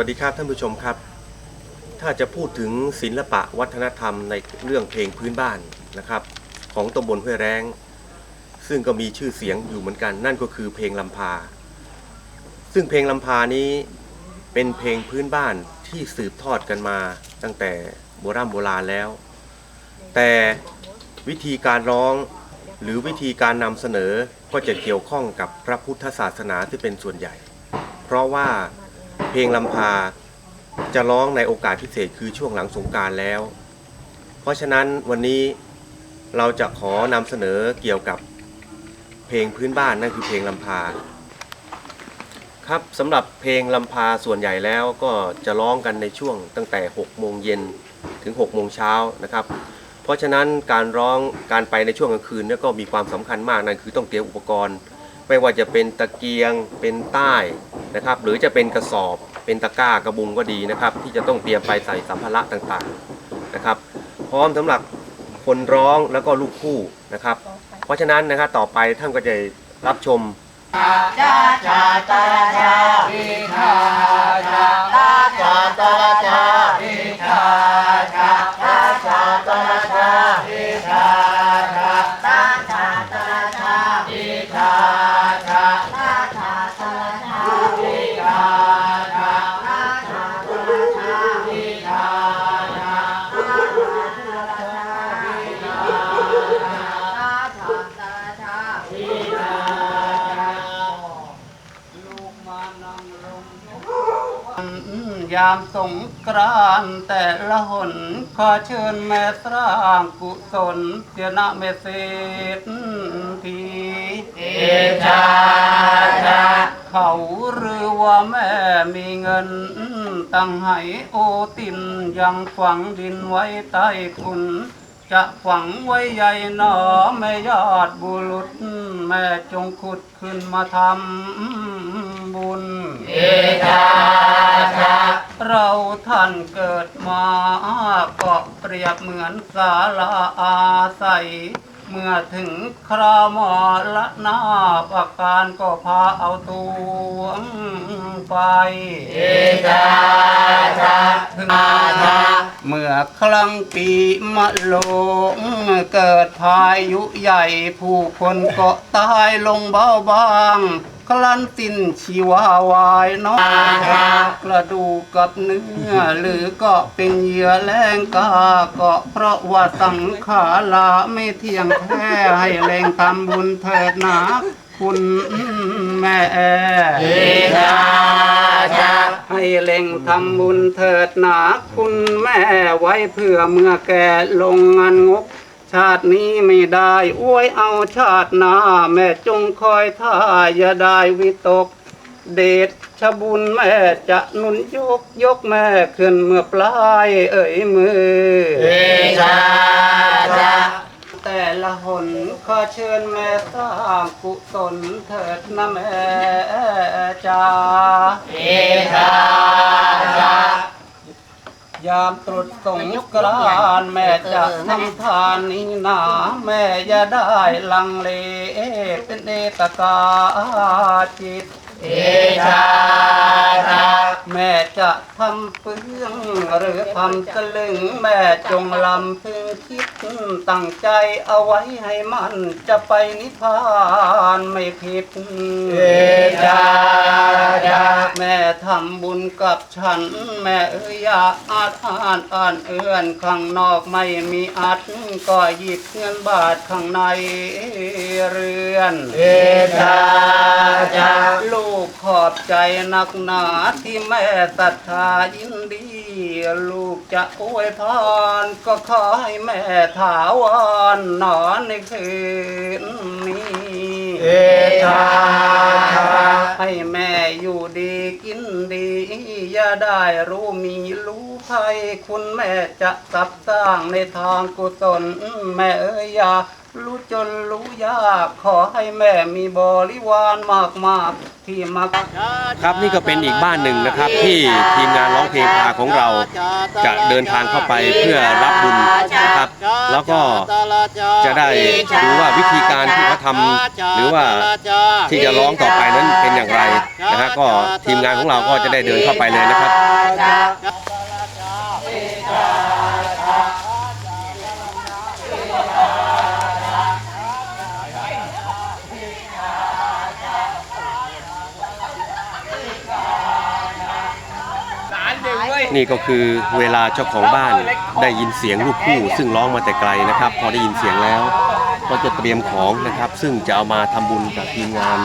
สวัสดีครับท่านผู้ชมครับ ถ้าจะพูดถึงศิลปะวัฒนธรรมในเรื่องเพลงพื้นบ้านนะครับ ของตำบลห้วยแรงซึ่งก็มีชื่อเสียงอยู่เหมือนกัน นั่นก็คือเพลงลำพา ซึ่งเพลงลำพานี้เป็นเพลงพื้นบ้านที่สืบทอดกันมาตั้งแต่โบราณโบราณแล้ว แต่วิธีการร้องหรือวิธีการนำเสนอก็จะเกี่ยวข้องกับพระพุทธศาสนาที่เป็นส่วนใหญ่ เพราะว่า เพลงลำพาจะร้องในโอกาสพิเศษคือช่วงหลังสงการแล้ว เพราะฉะนั้นวันนี้เราจะขอนำเสนอเกี่ยวกับเพลงพื้นบ้านนั่นคือเพลงลำพา ครับสำหรับเพลงลำพาส่วนใหญ่แล้วก็จะร้องกันในช่วงตั้งแต่ 6 โมงเย็นถึง 6 โมงเช้านะครับ เพราะฉะนั้นการร้องการไปในช่วงกลางคืนนี่ก็มีความสำคัญมากนั่นคือต้องเตรียมอุปกรณ์ ไม่ว่าจะเป็นตะเกียงเป็นใต้ นะครับ หรือจะเป็นกระสอบเป็นตะกร้ากระบุงก็ดีนะครับ ที่จะต้องเตรียมไปใส่สัมภาระต่างๆนะครับ พร้อมสำหรับคนร้องแล้วก็ลูกคู่นะครับ เพราะฉะนั้นนะครับต่อไปท่านก็จะรับชม ยามสงกรานต์แต่ละหนขอเชิญแม่สร้างกุศลเจนะเมเศรษฐีเอชาชาเขาหรือว่าแม่มีเงินตั้งให้โอตินยังฝังดินไว้ใต้คุณจะฝังไว้ใหญ่หนอแม่ยอดบุรุษ แม่จงขุดขึ้นมาทำบุญ เอชาชาเราท่านเกิดมาก็เปรียบเหมือนศาลาอาศัย เมื่อถึงคราวมรณะประการก็พาเอาตัวไปเอชาชาถึงเมื่อครั้งปีมะโลงเกิดพายุใหญ่ผู้คนก็ตายลงเบาบาง คลันสิ้นชีวาวายน้องกระดูกกับเนื้อ หรือก็เป็นเหยื่อแรงกาก็เพราะว่าสังขาราไม่เที่ยงแท้ให้แรงทำบุญเถิดนะคุณแม่ให้เล่งทำบุญเถิดหนาคุณแม่ไว้เพื่อเมื่อแก่ลงงานงก ชาตินี้ไม่ได้อวยเอาชาติหน้า แม่จงคอยท่าอย่าได้วิตก เดชชบุญแม่จะหนุนยกยกแม่ขึ้นเมื่อปลายเอ่ยมือเอชาชาแต่ละหนขอเชิญแม่สร้างกุศลเถิดนะแม่จ้าเอชาชา ยามตรุษสงกรานต์แม่จะทำทานนี้นาแม่อย่าได้ลังเลเป็นเอตกาจิต เอชาชาแม่จะทำเปื้องหรือทำสลึง แม่จงลำพึงคิดตั้งใจเอาไว้ให้มันจะไปนิพพานไม่ผิดเอชาชาแม่ทำบุญกับฉัน แม่เอ้ยอย่าอาจอ่านอ่านเอื้อนข้างนอกไม่มีอัดก็หยิบเงินบาทข้างในเรือน เอชาชาลูกขอบใจนักหนาที่แม่ศรัทธายินดี ลูกจะอวยพรก็ขอให้แม่ถาวรนอนในคืนนี้ เอชาให้แม่อยู่ดีกินดี อย่าได้รู้มีรู้ ไทยคุณแม่จะสับสร้างในทางกุศลแม่เอ้ยอย่ารู้จนรู้ยากขอให้แม่มีบริวารมากมากๆที่มาครับนี่ก็เป็นอีกบ้านหนึ่งนะครับที่ทีมงานร้องเพลงพาของเราจะเดินทางเข้าไปเพื่อรับบุญนะครับ แล้วก็จะได้ดูว่าวิธีการที่เขาทำหรือว่าที่จะร้องต่อไปนั้นเป็นอย่างไรนะฮะก็ทีมงานของเราก็จะได้เดินเข้าไปเลยนะครับ นี่ก็คือเวลาเจ้าของบ้านได้ยินเสียงลูกคู่ ซึ่งร้องมาแต่ไกลนะครับ พอได้ยินเสียงแล้ว ก็จะเตรียมของนะครับ ซึ่งจะเอามาทำบุญกับทีมงาน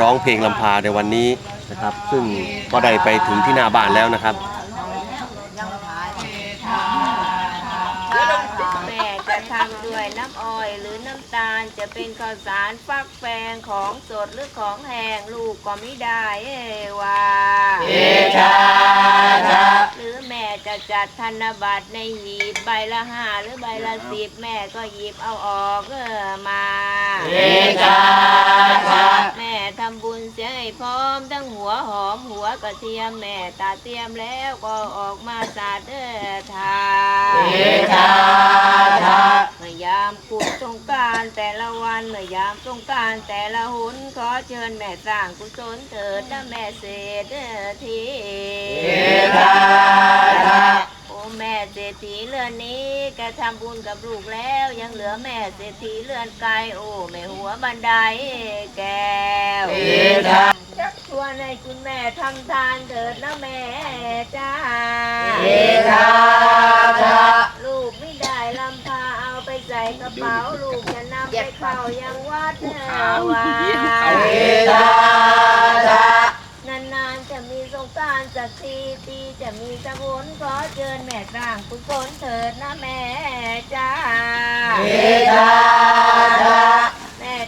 ร้องเพลงลำพาในวันนี้นะครับ ซึ่งก็ได้ไปถึงที่หน้าบ้านแล้วนะครับ หรือน้ำตาลจะเป็นข้าวสารฟักแฟงของสดหรือของแห้งลูกก็ไม่ได้เอว่าเอชาหรือแม่จะจัดธนบัตรในหีบใบละห้าหรือใบละสิบแม่ก็หยิบเอาออกเออมาเอชาแม่ทำบุญเสียให้พร้อ มทั้งหัวหอมหัวกระเทียมแม่ตาเตรียมแล้วก็ออกมาสาดเออทาเอชาเมื่อยามกุศสงการแต่ละวันเมื่อยามสงการแต่ละหุนขอเชิญแม่สร้างกุศลเถิดนะแม่เศรษฐีโอ้แม่เศรษฐีเรือนนี้แกทำบุญกับลูกแล้วยังเหลือแม่เศรษฐีเรือนไกลโอ้แม่หัวบันไดแก้วชัก ชวนให้คุณแม่ทำทานเถิดนะแม่จ้าลูกไม่ได้ลำพาเอาไปใส่กระเป๋าลูกจะนำไปเข้ายังวัดเนวานานๆจะมีสงการสักทีปีจะมีสักหนขอเชิญแม่สร้างกุศลเถิดนะแม่จ้าแม่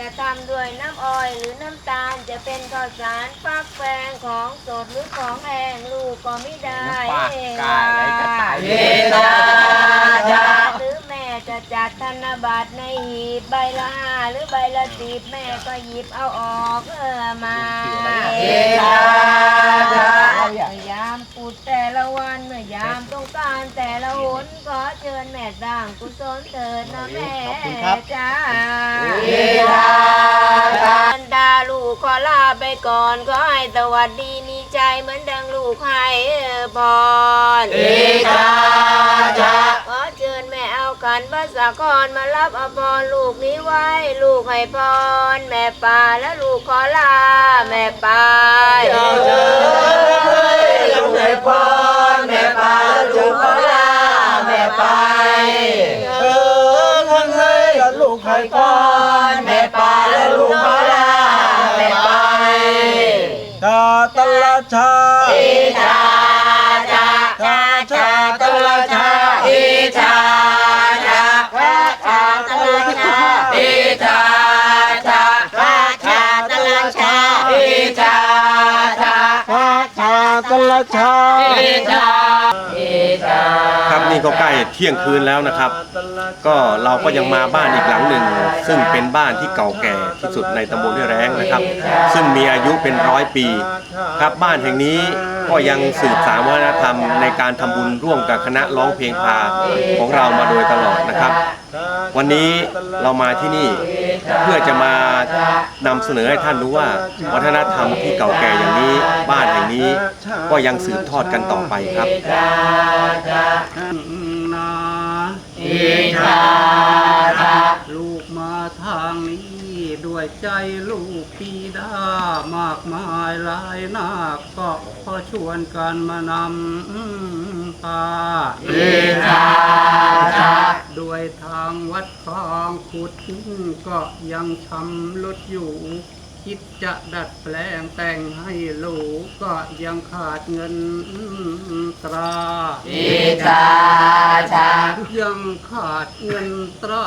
จะทำด้วยน้ำอ้อยหรือน้ำตาลจะเป็นข้าวสารฟักแฟงของสดหรือของแห้งลูกก็ไม่ได้หรือแม่จะจัดธนบัตรในหีบใบละห้าหรือใบละสิบแม่ก็หยิบเอาออกเออมาเมื่อยามปุดแต่ละวันเมื่อยามต้องการแต่ละหนขอ เชิญแม่สร้างกุศลเถิดนะแม่จ้าบรรดาลูกขอลาไปก่อนขอให้สวัสดีมีใจเหมือนดังลูกให้พรขอเชิญแม่เอาขันพระสาครมารับอภรลูกนี้ไว้ ลูกให้พรแม่ป่าและลูกขอลาแม่ป่าลูกให้พรแม่ไปลูกขอลา แม่ไป เออทั้งให้ลูกให้พรแม่ไปลูกขอลาแม่ไป ชาตละชาอิชาชาชาชาตละชาอิชาชาชาตละชาอิชาชาชาตละชาอิชาชาชาตละชาอิชา ครับนี่ก็ใกล้เที่ยงคืนแล้วนะครับ ก็เราก็ยังมาบ้านอีกหลังหนึ่ง ซึ่งเป็นบ้านที่เก่าแก่ที่สุดในตำบลที่แร้งนะครับ ซึ่งมีอายุเป็นร้อยปี ครับบ้านแห่งนี้ ก็ยังสืบสานวัฒนธรรมในการทำบุญร่วมกับคณะร้องเพลงพาของเรามาโดยตลอดนะครับ วันนี้เรามาที่นี่เพื่อจะมานำเสนอให้ท่านรู้ว่าวัฒนธรรมที่เก่าแก่อย่างนี้บ้านแห่งนี้ก็ยังสืบทอดกันต่อไปครับนาอิชาลูกมาทางนี้ ด้วยใจลูกปีดามากมายหลายนาคก็ขอชวนกันมานำพาอิชาด้วยทางวัดทองขุดก็ยังชำรุดอยู่ คิดจะดัดแปลงแต่งให้ลูกก็ยังขาดเงินตรายังขาดเงินตรา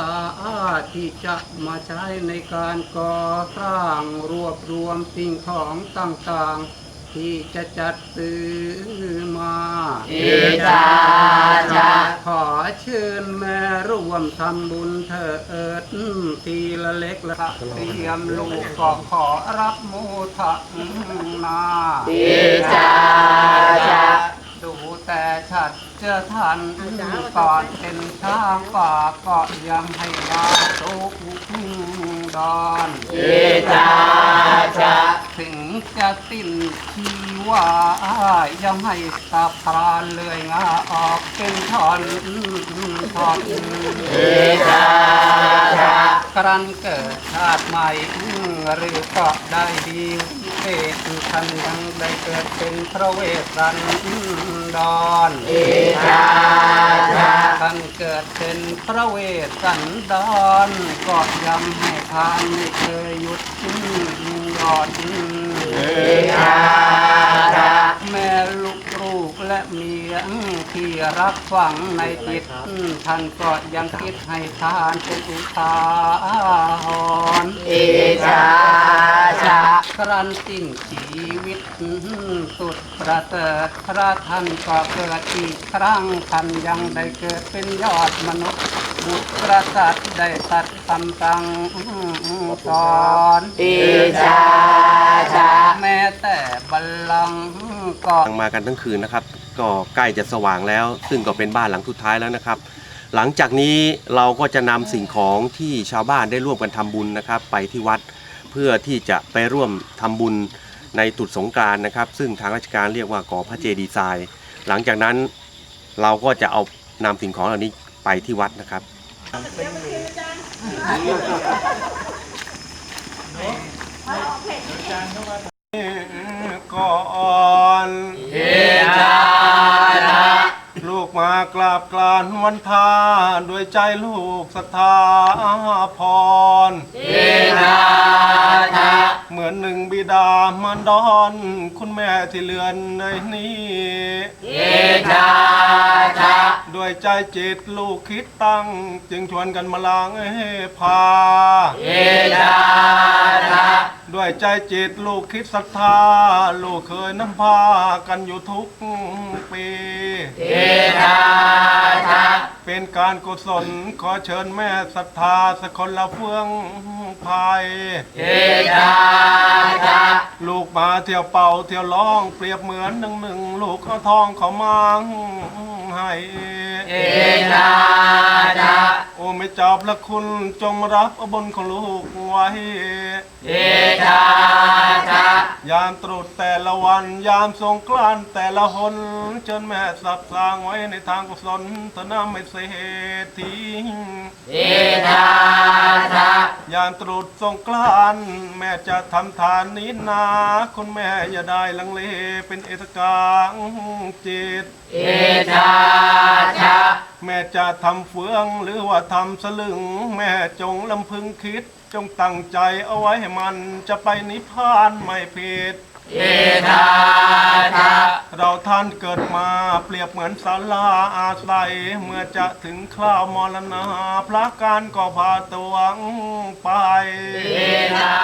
ที่จะมาใช้ในการก่อสร้างรวบรวมสิ่งของต่างๆ ที่จะจัดซื้อมาอิจาชะขอเชิญแม่ร่วมทำบุญเถิดทีละเล็กละเตรียมลูกก็ขอรับมูทะนาอิจาชะดูแต่ชัดเจอทันก่อนเป็นช้างป่าก็ยังให้มาทุก ดอนอิจาชะถึงจะสิ้นชีวายังให้ตาพรานเลยงาออกเป็นทอนทอนอิจาชะครั้นเกิดชาติใหม่หรือก็ได้ดี เศท่านยังได้เกิดเป็นพระเวสสันดรอิจาท่านเกิดเป็นพระเวสสันดรก็ยำให้ทานไม่เคยหยุดยอดอิจาแม่ลูกลูกและเมียที่รักฝังในจิตท่านก็ยังคิดให้ทานเป็นอุทาหรณ์อิจา ครันสิ้นชีวิตสุดประเสริฐพระท่านก็เกิดอีกครั้งท่านยังได้เกิดเป็นยอดมนุษย์บุตรกษัตริย์ได้ตัดคำสั่งสอนอิจาชะแม้แต่บัลลังก์ก็มากันทั้งคืนนะครับ ก็ใกล้จะสว่างแล้ว ซึ่งก็เป็นบ้านหลังสุดท้ายแล้วนะครับ หลังจากนี้เราก็จะนำสิ่งของที่ชาวบ้านได้ร่วมกันทำบุญนะครับ ไปที่วัด เพื่อที่จะไปร่วมทำบุญในตรุษสงกรานต์นะครับ ซึ่งทางราชการเรียกว่าก่อพระเจดีย์ทรายหลังจากนั้นเราก็จะเอานำสิ่งของเหล่านี้ไปที่วัดนะครับก่อนอิจาชะลูกมากราบกลานวันทาด้วยใจลูกศรัทธาพรอิจาชะ เหมือนหนึ่งบิดามารดอนคุณแม่ที่เลือนในนี้อิจาชะด้วยใจจิตลูกคิดตั้ง จึงชวนกันมาล้างให้พาอิจาชะ ด้วยใจจิตลูกคิดศรัทธา ลูกเคยน้ำพากันอยู่ทุกปีอิจาชะเป็นการกุศลขอเชิญแม่ศรัทธาสกลละเฟืองภายอิจาชะลูกมาเที่ยวเป่าเที่ยวร้องเปรียบเหมือนหนึ่งหนึ่งลูกเขาทองเขามาให้เอิจาชะโอ้ไม่จับละคุณจงรับอาบนของลูกไว้อิจาชะยามตรุษแต่ละวัน ยามสงกรานต์แต่ละหนจนแม่สับสร้างไว้ในทางกุศลเถอะน้าไม่เสียทิ้งอิจาชะยามตรุษสงกรานต์แม่จะทำทานนี้นาคุณแม่อย่าได้ลังเลเป็นเอตกางจิตอิจาชะ แม่จะทำเฟืองหรือว่าทำสลึง แม่จงลำพึงคิด จงตั้งใจเอาไว้ให้มันจะไปนิพพานไม่ผิดอิจาชะเราท่านเกิดมาเปรียบเหมือนศาลาอาศัย เมื่อจะถึงคราวมรณะพระการก็พาตัวไปอิจา